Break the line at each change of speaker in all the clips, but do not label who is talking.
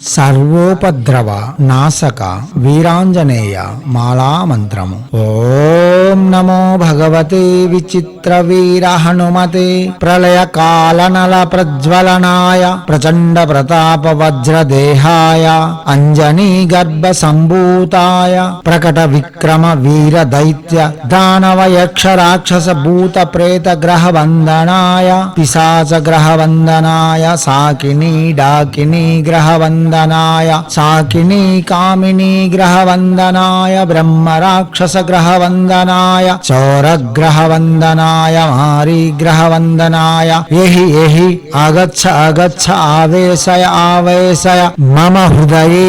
సర్వోపద్రవ నాశక వీరాంజనేయ మాలామంత్రము. ఓం నమో భగవతే విచిత్ర వీర హనుమతే ప్రళయ కాలనల ప్రజ్వలనాయ ప్రచండ ప్రతాప వజ్రదేహాయ అంజనీ గర్భ సంభూతాయ ప్రకట విక్రమ వీర దైత్య దానవ యక్ష రాక్షస భూత ప్రేత గ్రహ వందనాయ పిశాచ గ్రహ వందనాయ సాకిని డాకిని గ్రహ వందనాయ సాకిని కామిని గ్రహ వందనాయ బ్రహ్మ రాక్షస గ్రహ వందనాయ చౌర గ్రహ వందనాయ మారీ గ్రహ వందనాయ ఎహి ఎహి ఆగచ్చ ఆగచ్చ ఆవేశయ ఆవేశయ మమ హృదయే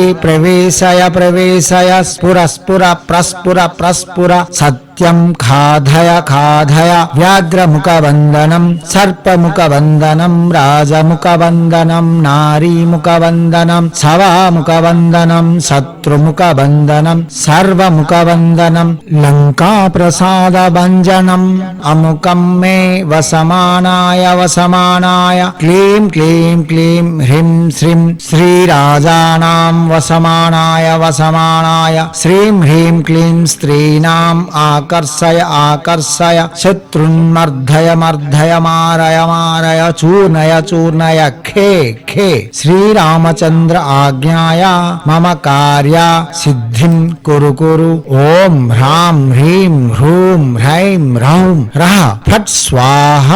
నిత్యం ఖాధయ ఖాధయ వ్యాఘ్రముఖ వందనం సర్పముఖ వందనం రాజముఖ వందనం నారీముఖ వందనం సవాముఖ వందనం శత్రుముఖ వందనం సర్వముఖ వందనం లంకా ప్రసాద భంజనం అముకం మే వసమానాయ వసమానాయ క్లీం క్లీం క్లీం హ్రీం శ్రీం శ్రీరాజానాం వసమానాయ వసమానాయ శ్రీం హ్రీం క్లీం స్త్రీణాం ఆకర్షయ ఆకర్షయ శత్రున్మర్ధయ మర్ధయ మారయ మారయ చూర్ణయ చూర్ణయ ఖే ఖే శ్రీరామచంద్ర ఆజ్ఞాయ మమ కార్య సిద్ధిం కురు కురు ఓం హ్రాం హ్రీం హ్రూం హ్రైం హ్రౌం రహ ఫట్ స్వాహ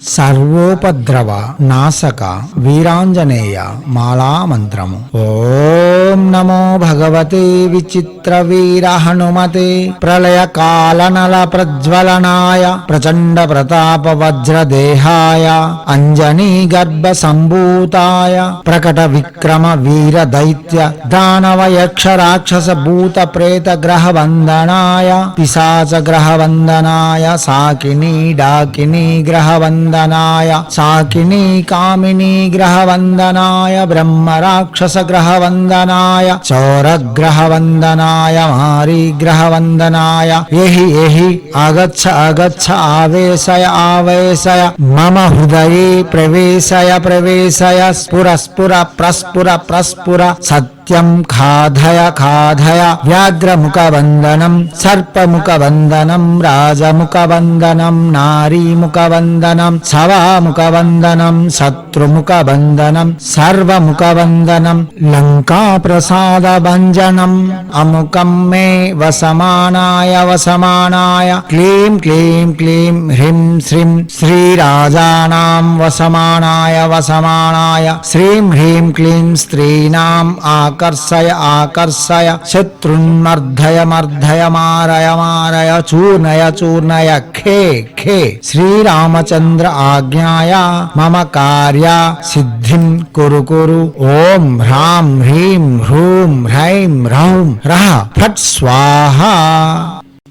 సర్వోపద్రవ నాశక వీరాంజనేయ మాలా మంత్రము ఓం నమో భగవతే విచిత్ర వీర హనుమతే ప్రళయ కాలనల ప్రజ్వలనాయ ప్రచండ ప్రతాప వజ్రదేహాయ అంజనీ గర్భ సంభూతాయ ప్రకట విక్రమ వీర దైత్య దానవ యక్ష రాక్షస భూత ప్రేత గ్రహ వందనాయ పిశాచ గ్రహ వందనాయ సాకిని డాకిని గ్రహ వందనాయ సాకిని కామిని గ్రహ వందనాయ బ్రహ్మ రాక్షస గ్రహ వందనాయ చౌర గ్రహ వందనాయ మారీ గ్రహ వందనాయ ఎహి ఎహి ఆగచ్చ ఆగచ్చ ఆవేశయ ఆవేశయ మమ హృదయే సత్యం ఖాధయ ఖాధయ వ్యాఘ్రముఖ సర్పముఖవందనం రాజముఖవందనం నారీముఖవందనం సవాముఖవందనం శత్రుముఖవందనం సర్వముఖవందనం వందనం లంకా ప్రసాద భంజనం అముకం మే వసమానాయ వసమానాయ క్లీం క్లీం క్లీం హ్రీం శ్రీం శ్రీరాజానాం వసమానాయ వసమానాయ శ్రీం హ్రీం క్లీం స్త్రీణాం ఆకర్షయ ఆకర్షయ శత్రున్మర్ధయ మర్ధయ మారయ మారయ చూర్ణయ చూర్ణయ ఖే ఖే శ్రీరామచంద్ర ఆజ్ఞాయ మమ కార్య సిద్ధిం కురు కురు ఓం హ్రాం హ్రీం హ్రూం హ్రైం హ్రౌం రహ ఫట్ స్వాహ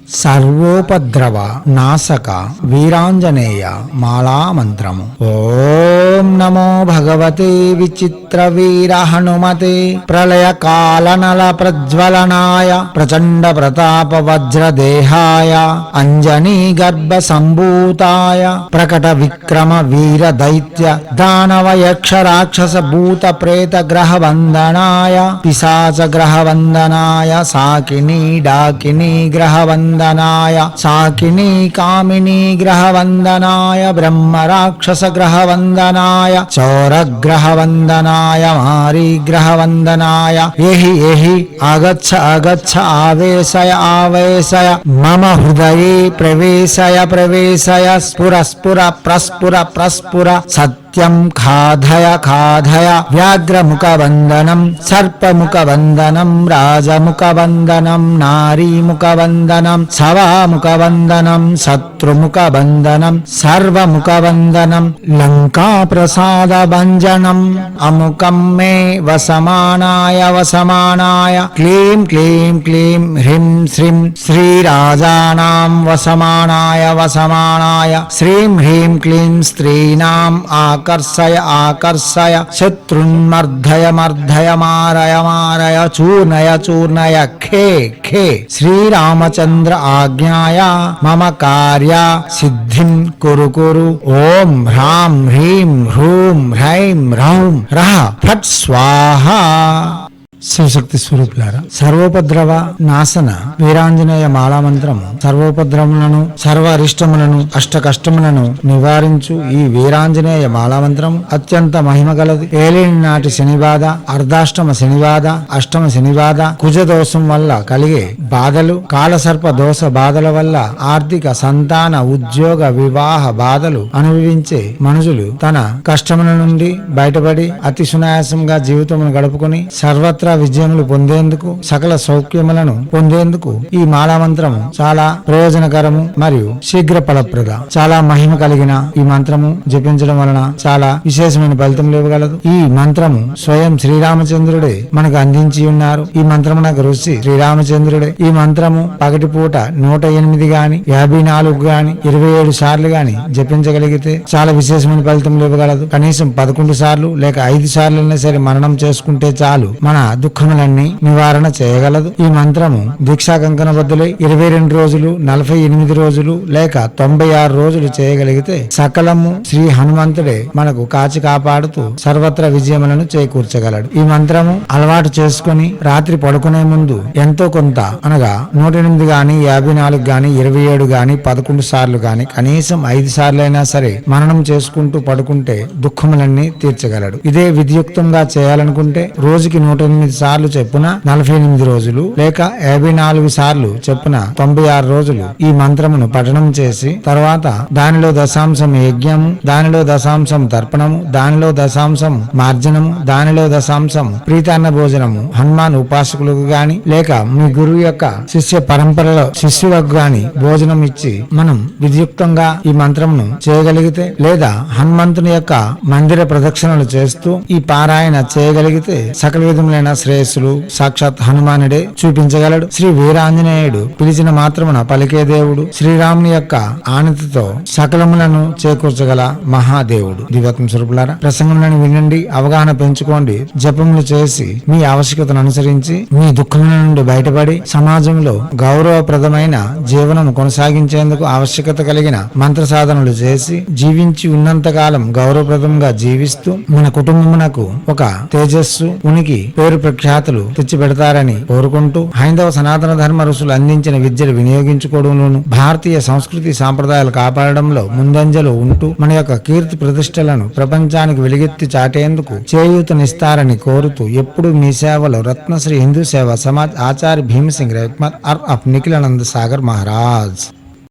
సర్వోపద్రవ నాశక వీరాంజనేయ మాలామంత్రము. ఓం నమో భగవతే విచిత్ర వీర హనుమతే. ప్రళయ కాలనల ప్రజ్వలనాయ ప్రచండ ప్రతాప వజ్రదేహాయ అంజనీ గర్భ సంభూతాయ ప్రకట విక్రమ వీర దైత్య దానవ యక్ష రాక్షస భూత ప్రేత గ్రహ వందనాయ పిశాచ గ్రహ వందనాయ సాకిని డాకిని గ్రహ వంద వందనాయ సాకిని కామిని గ్రహ వందనాయ బ్రహ్మ రాక్షస గ్రహ వందనాయ చౌర గ్రహ వందనాయ మారీ గ్రహ వందనాయ ఎహి ఎహి అగచ్చ ఆగచ్చ ఆవేశయ ఆవేశయ మమ హృదయే ప్రవేశయ ప్రవేశయ స్ఫుర స్ఫుర ప్రస్ఫుర ప్రస్ఫుర సత్ నిత్యం ఖాధయ ఖాధయ వ్యాఘ్రముఖ వందనం సర్పముఖ వందనం రాజముఖ వందనం నారీముఖ వందనం సవాముఖ వందనం శత్రుముఖ వందనం సర్వముఖ వందనం లంకా ప్రసాద భంజనం అముకం మే వసమానాయ వసమానాయ క్లీం క్లీం క్లీం హ్రీం శ్రీం శ్రీరాజానాం వసమానాయ వసమానాయ శ్రీం హ్రీం క్లీం స్త్రీణాం ఆక ఆకర్షయ ఆకర్షయ శత్రున్మర్ధయ మర్ధయ మారయ మారయ చూర్ణయ చూర్ణయ ఖే ఖే శ్రీరామచంద్ర ఆజ్ఞాయ మమ కార్య సిద్ధిం కురు కురు ఓం హ్రాం హ్రీం హ్రూం హ్రైం హ్రౌం రహ ఫట్ స్వాహ శివశక్తి స్వరూపులారా సర్వోపద్రవ నాశన వీరాంజనేయ మాలామంత్రము సర్వోపద్రవములను సర్వ అరిష్టములను అష్ట కష్టములను నివారించు ఈ వీరాంజనేయ మాలామంత్రము అత్యంత మహిమ గలది ఏలేని నాటి శనిబాధ అర్ధాష్టమ శనిబాధ అష్టమ శనిబాధ కుజదోషం వల్ల కలిగే బాధలు కాలసర్ప దోష బాధల వల్ల ఆర్థిక సంతాన ఉద్యోగ వివాహ బాధలు అనుభవించే మనుషులు తన కష్టముల నుండి బయటపడి అతి సునాయాసంగా జీవితమును గడుపుకొని సర్వత్ర విజయములు పొందేందుకు సకల సౌఖ్యములను పొందేందుకు ఈ మాలామంత్రము చాలా ప్రయోజనకరము మరియు శీఘ్ర ఫలప్రద చాలా మహిమ కలిగిన ఈ మంత్రము జపించడం వలన చాలా విశేషమైన ఫలితం ఇవ్వగలదు ఈ మంత్రము స్వయం శ్రీరామచంద్రుడే మనకు అందించి ఉన్నారు. ఈ మంత్రము నాకు రుచి శ్రీరామచంద్రుడే. ఈ మంత్రము పగటి పూట నూట ఎనిమిది గాని యాభై నాలుగు గాని ఇరవై ఏడు సార్లు గాని జపించగలిగితే చాలా విశేషమైన ఫలితం ఇవ్వగలదు కనీసం పదకొండు సార్లు లేక ఐదు సార్లు అయినా సరే మరణం చేసుకుంటే చాలు. మన దుఃఖములన్నీ నివారణ చేయగలదు. ఈ మంత్రము దీక్షా కంకణ బద్దులై ఇరవై రెండు రోజులు నలభై ఎనిమిది రోజులు లేక తొంభై ఆరు రోజులు చేయగలిగితే సకలము శ్రీ హనుమంతుడే మనకు కాచి కాపాడుతూ సర్వత్ర విజయములను చేకూర్చగలడు. ఈ మంత్రము అలవాటు చేసుకుని రాత్రి పడుకునే ముందు ఎంతో కొంత అనగా నూట ఎనిమిది గాని యాభై నాలుగు గాని ఇరవై ఏడు గాని పదకొండు సార్లు గాని కనీసం ఐదు సార్లైనా సరే మననం చేసుకుంటూ పడుకుంటే దుఃఖములన్నీ తీర్చగలడు. ఇదే విధియుక్తంగా చేయాలనుకుంటే రోజుకి నూట ఎనిమిది సార్లు చెప్పున నలభై ఎనిమిది రోజులు లేక యాభై నాలుగు సార్లు చెప్పున తొంభై ఆరు రోజులు ఈ మంత్రమును పఠనం చేసి తర్వాత దానిలో దశాంశం యజ్ఞము దానిలో దశాంశం తర్పణము దానిలో దశాంశం మార్జనము దానిలో దశాంశం ప్రీతాన్న భోజనము హనుమాన్ ఉపాసకులకు గాని లేక మీ గురువు యొక్క శిష్య పరంపరలో శిష్యులకు గాని భోజనం ఇచ్చి మనం విధియుక్తంగా ఈ మంత్రమును చేయగలిగితే లేదా హనుమంతుని యొక్క మందిర ప్రదక్షిణలు చేస్తూ ఈ పారాయణ చేయగలిగితే సకల విధములైన శ్రేయస్సులు సాక్షాత్ హనుమానుడే చూపించగలడు. శ్రీ వీరాంజనేయుడు పిలిచిన మాత్రమున పలికే దేవుడు శ్రీరాముని యొక్క ఆనతితో సకలములను చేకూర్చగల మహాదేవుడు. దివ్యాత్మ స్వరూపులారా ప్రసంగములను వినండి అవగాహన పెంచుకోండి జపములు చేసి మీ ఆవశ్యకతను అనుసరించి మీ దుఃఖముల నుండి బయటపడి సమాజంలో గౌరవప్రదమైన జీవనం కొనసాగించేందుకు ఆవశ్యకత కలిగిన మంత్ర సాధనలు చేసి జీవించి ఉన్నంత కాలం గౌరవప్రదంగా జీవిస్తూ మన కుటుంబమునకు ఒక తేజస్సు ఉనికి పేరు ప్రఖ్యాతులు తెచ్చిపెడతారని కోరుకుంటూ హైందవ సనాతన ధర్మ ఋషులు అందించిన విద్యలు వినియోగించుకోవడంలోను భారతీయ సంస్కృతి సాంప్రదాయాలు కాపాడడంలో ముందంజలో ఉంటూ మన యొక్క కీర్తి ప్రతిష్టలను ప్రపంచానికి వెలుగెత్తి చాటేందుకు చేయూతనిస్తారని కోరుతూ ఎప్పుడు మీ సేవలో రత్నశ్రీ హిందూ సేవ సమాజ్ ఆచార్య భీమసింగ్ రేక్మర్ అర్ అప్ నిఖిలానంద సాగర్ మహారాజ్.